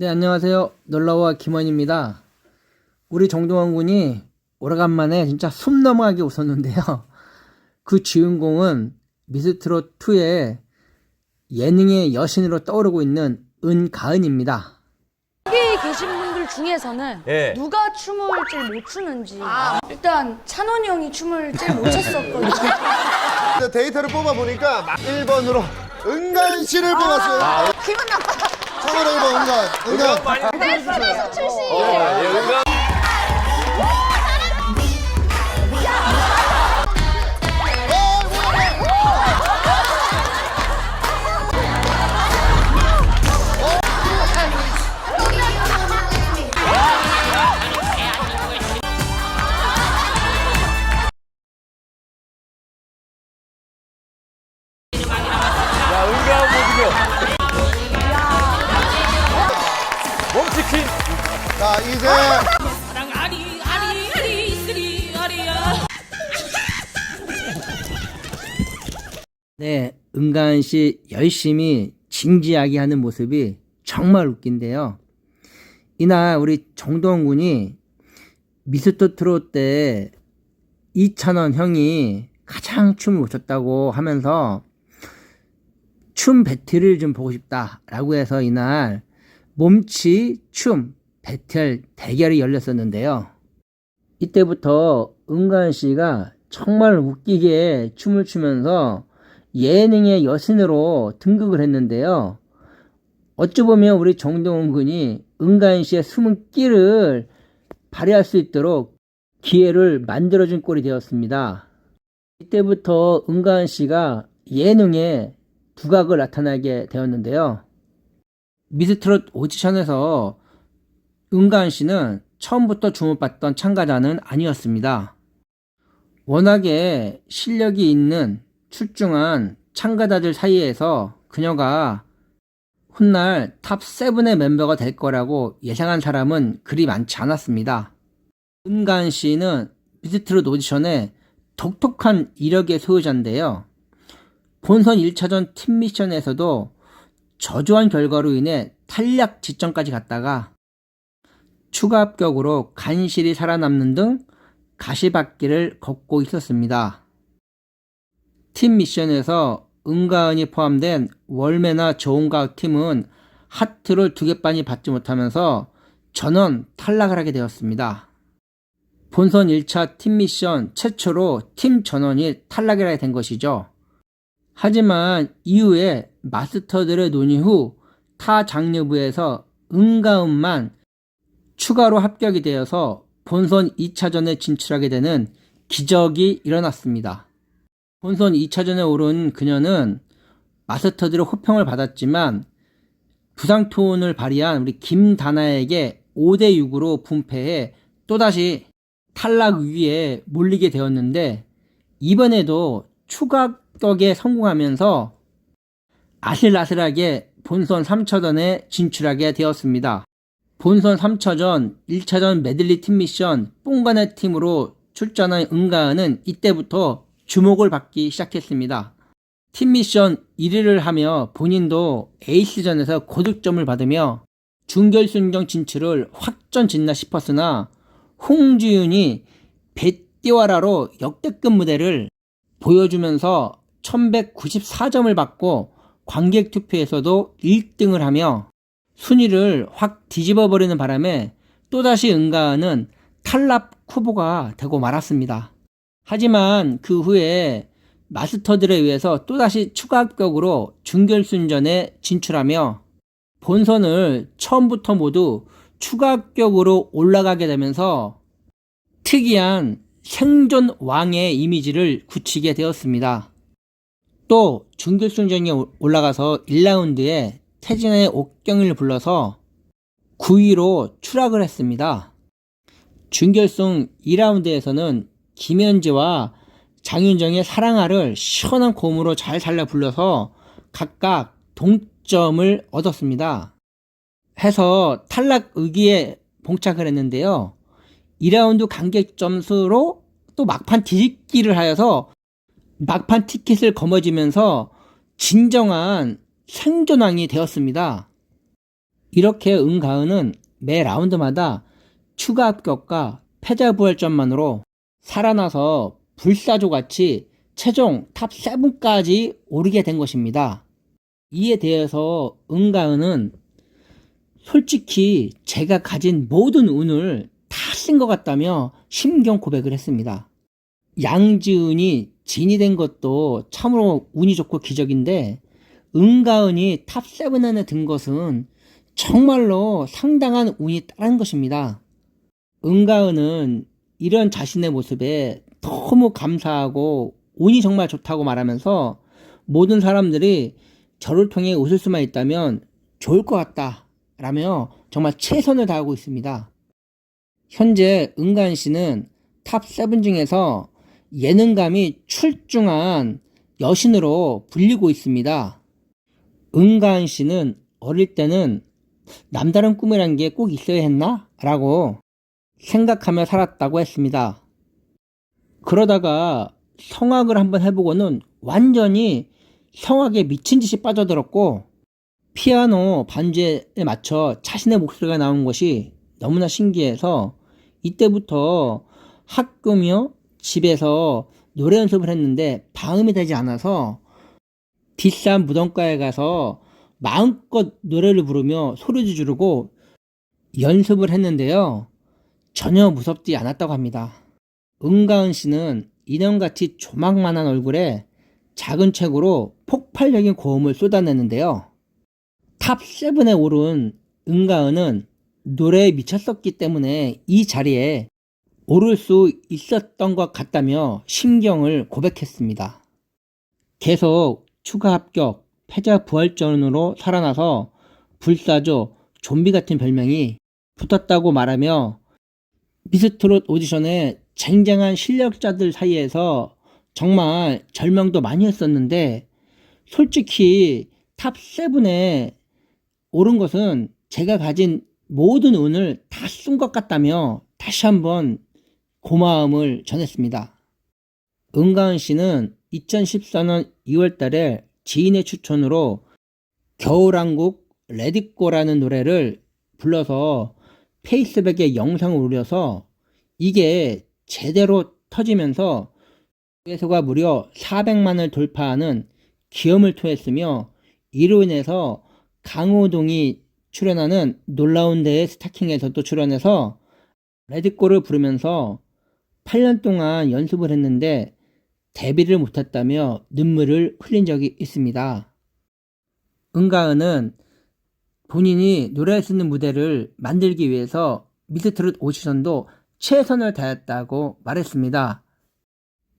네, 안녕하세요. 놀라와 김원입니다. 우리 정동원 군이 오래간만에 진짜 숨 넘어가게 웃었는데요. 그 주인공은 미스트롯 2의 예능의 여신으로 떠오르고 있는 은가은입니다. 여기 계신 분들 중에서는 예. 누가 춤을 제일 못 추는지 일단 찬원이 형이 춤을 제일 못 췄었거든요. 데이터를 뽑아보니까 1번으로 은간 씨를 뽑았어요. 기분 나빠. 참고로 1번 은간. 은간. 댄스에서 출신. 자, 이제 사랑 아리 아리 아리 쓰리 아리야 네, 은가은 씨 열심히 진지하게 하는 모습이 정말 웃긴데요. 이날 우리 정동원 군이 미스터 트롯 때 이찬원 형이 가장 춤을 못 췄다고 하면서 춤 배틀을 좀 보고 싶다라고 해서 이날 몸치 춤 배틀 대결이 열렸었는데요. 이때부터 은가은 씨가 정말 웃기게 춤을 추면서 예능의 여신으로 등극을 했는데요. 어찌 보면 우리 정동원 군이 은가은 씨의 숨은 끼를 발휘할 수 있도록 기회를 만들어준 꼴이 되었습니다. 이때부터 은가은 씨가 예능에 두각을 나타나게 되었는데요. 미스트롯 오디션에서 은가은 씨는 처음부터 주목받던 참가자는 아니었습니다. 워낙에 실력이 있는 출중한 참가자들 사이에서 그녀가 훗날 탑 7의 멤버가 될 거라고 예상한 사람은 그리 많지 않았습니다. 은간 씨는 미스트롯 오디션에 독특한 이력의 소유자인데요. 본선 1차전 팀 미션에서도 저조한 결과로 인해 탈락 지점까지 갔다가 추가 합격으로 간신히 살아남는 등 가시밭길을 걷고 있었습니다. 팀 미션에서 은가은이 포함된 월매나 좋은가 팀은 하트를 두 개 반이 받지 못하면서 전원 탈락을 하게 되었습니다. 본선 1차 팀 미션 최초로 팀 전원이 탈락을 하게 된 것이죠. 하지만 이후에 마스터들의 논의 후 타 장르부에서 은가은만 추가로 합격이 되어서 본선 2차전에 진출하게 되는 기적이 일어났습니다. 본선 2차전에 오른 그녀는 마스터들의 호평을 받았지만 부상 투혼을 발휘한 우리 김다나에게 5대 6으로 분패해 또다시 탈락 위에 몰리게 되었는데 이번에도 추가 합격에 성공하면서 아슬아슬하게 본선 3차전에 진출하게 되었습니다. 본선 3차전 1차전 메들리 팀 미션 뽕가네 팀으로 출전한 은가은은 이때부터 주목을 받기 시작했습니다. 팀 미션 1위를 하며 본인도 에이스전에서 고득점을 받으며 준결승전 진출을 확전 짓나 싶었으나 홍지윤이 배띠와라로 역대급 무대를 보여주면서 1194점을 받고 관객 투표에서도 1등을 하며 순위를 확 뒤집어 버리는 바람에 또다시 은가은은 탈락 후보가 되고 말았습니다. 하지만 그 후에 마스터들에 의해서 또다시 추가 합격으로 준결승전에 진출하며 본선을 처음부터 모두 추가 합격으로 올라가게 되면서 특이한 생존 왕의 이미지를 굳히게 되었습니다. 또 준결승전에 올라가서 1라운드에 태진의 옥경을 불러서 9위로 추락을 했습니다. 준결승 2라운드에서는 김현재와 장윤정의 사랑아를 시원한 고음으로 잘 살려 불러서 각각 동점을 얻었습니다. 해서 탈락 의기에 봉착을 했는데요. 2라운드 관객 점수로 또 막판 뒤집기를 하여서 막판 티켓을 거머쥐면서 진정한 생존왕이 되었습니다. 이렇게 은가은은 매 라운드마다 추가 합격과 패자 부활점만으로 살아나서 불사조 같이 최종 탑 7까지 오르게 된 것입니다. 이에 대해서 은가은은 솔직히 제가 가진 모든 운을 다 쓴 것 같다며 심경 고백을 했습니다. 양지은이 진이 된 것도 참으로 운이 좋고 기적인데 은가은이 탑7 안에 든 것은 정말로 상당한 운이 따른 것입니다. 은가은은 이런 자신의 모습에 너무 감사하고 운이 정말 좋다고 말하면서 모든 사람들이 저를 통해 웃을 수만 있다면 좋을 것 같다 라며 정말 최선을 다하고 있습니다. 현재 은가은 씨는 탑 7 중에서 예능감이 출중한 여신으로 불리고 있습니다. 은가은 씨는 어릴 때는 남다른 꿈이란 게꼭 있어야 했나? 라고 생각하며 살았다고 했습니다. 그러다가 성악을 한번 해보고는 완전히 성악에 미친 듯이 빠져들었고 피아노 반주에 맞춰 자신의 목소리가 나온 것이 너무나 신기해서 이때부터 학교며 집에서 노래 연습을 했는데 방음이 되지 않아서 비싼 무덤가에 가서 마음껏 노래를 부르며 소리도 지르고 연습을 했는데요. 전혀 무섭지 않았다고 합니다. 은가은 씨는 인형같이 조망만한 얼굴에 작은 책으로 폭발적인 고음을 쏟아내는데요. 탑 7에 오른 은가은은 노래에 미쳤었기 때문에 이 자리에 오를 수 있었던 것 같다며 심경을 고백했습니다. 계속 추가 합격, 패자 부활전으로 살아나서 불사조, 좀비 같은 별명이 붙었다고 말하며 미스트롯 오디션에 쟁쟁한 실력자들 사이에서 정말 절명도 많이 했었는데 솔직히 탑 7에 오른 것은 제가 가진 모든 운을 다 쓴 것 같다며 다시 한번 고마움을 전했습니다. 은가은 씨는 2014년 2월 달에 지인의 추천으로 겨울왕국 레디꼬라는 노래를 불러서 페이스북에 영상을 올려서 이게 제대로 터지면서 조회수가 무려 400만을 돌파하는 기염을 토했으며 이로 인해서 강호동이 출연하는 놀라운 대의 스타킹에서도 출연해서 레디꼬를 부르면서 8년 동안 연습을 했는데 데뷔를 못했다며 눈물을 흘린 적이 있습니다. 은가은은 본인이 노래할 수 있는 무대를 만들기 위해서 미스트롯 오디션도 최선을 다했다고 말했습니다.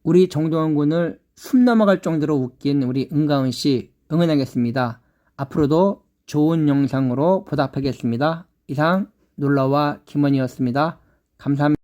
우리 정동원 군을 숨 넘어갈 정도로 웃긴 우리 은가은 씨 응원하겠습니다. 앞으로도 좋은 영상으로 보답하겠습니다. 이상 놀라와 김원이었습니다. 감사합니다.